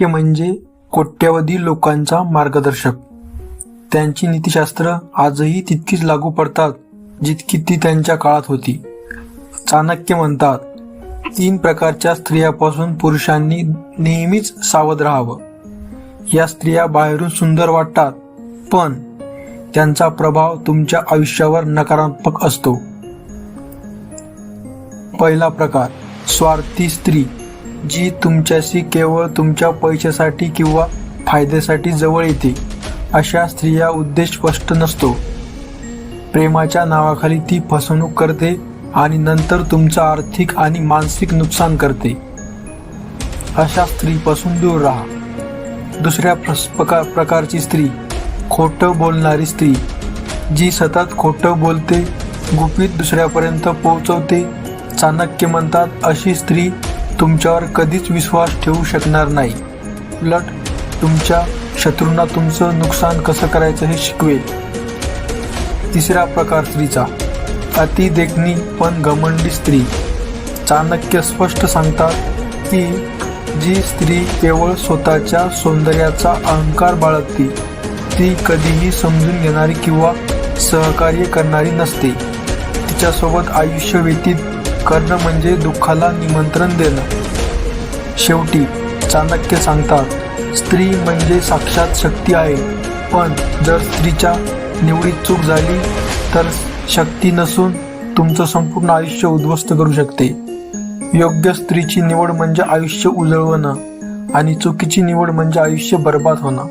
वाक्य म्हणजे कोट्यवधी लोकांचा मार्गदर्शक. त्यांची नीतिशास्त्र आजही तितकीच लागू पडतात जितकी ती त्यांच्या काळात होती. चाणक्य म्हणतात तीन प्रकारच्या स्त्रियापासून पुरुषांनी नेहमीच सावध राहावं. या स्त्रिया बाहेरून सुंदर वाटतात पण त्यांचा प्रभाव तुमच्या आयुष्यावर नकारात्मक असतो. पहिला प्रकार स्वार्थी स्त्री. जी तुमच्याशी केवळ तुमच्या पैशासाठी किंवा फायद्यासाठी जवळ येते अशा स्त्रिया उद्देश स्पष्ट नसतो. प्रेमाच्या नावाखाली ती फसवणूक करते आणि नंतर तुमचं आर्थिक आणि मानसिक नुकसान करते. अशा स्त्रीपासून दूर राहा. दुसऱ्या प्रस- प्रकारची स्त्री खोटं बोलणारी स्त्री जी सतत खोटं बोलते गुपित दुसऱ्यापर्यंत पोहोचवते चाणक्य म्हणतात अशी स्त्री तुमच्यावर कधीच विश्वास ठेवू शकणार नाही. उलट तुमच्या शत्रूंना तुमचं नुकसान कसं करायचं हे शिकवेल. तिसरा प्रकार स्त्रीचा. अति देखणी पण घमंडी स्त्री. चाणक्य स्पष्ट सांगतात की जी स्त्री केवळ स्वतःच्या सौंदर्याचा अहंकार बाळगते ती कधीही समजून घेणारी किंवा सहकार्य करणारी नसते. तिच्यासोबत आयुष्य व्यतीत करणं म्हणजे दुःखाला निमंत्रण देणं. शेवटी चाणक्य सांगतात स्त्री म्हणजे साक्षात शक्ती आहे. पण जर स्त्रीच्या निवडीत चूक झाली तर शक्ती नसून तुमचं संपूर्ण आयुष्य उद्ध्वस्त करू शकते. योग्य स्त्रीची निवड म्हणजे आयुष्य उजळवणं आणि चुकीची निवड म्हणजे आयुष्य बर्बाद होणं.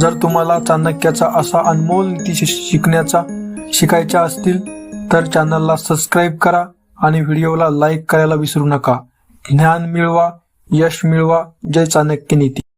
जर तुम्हाला चाणक्याचा असा अनमोल नीती शिकण्याचा शिकायच्या असतील तर चॅनलला सबस्क्राईब करा. आणि व्हिडिओला लाईक करायला विसरू नका. ज्ञान मिळवा यश मिळवा. जय चाणक्य नीती.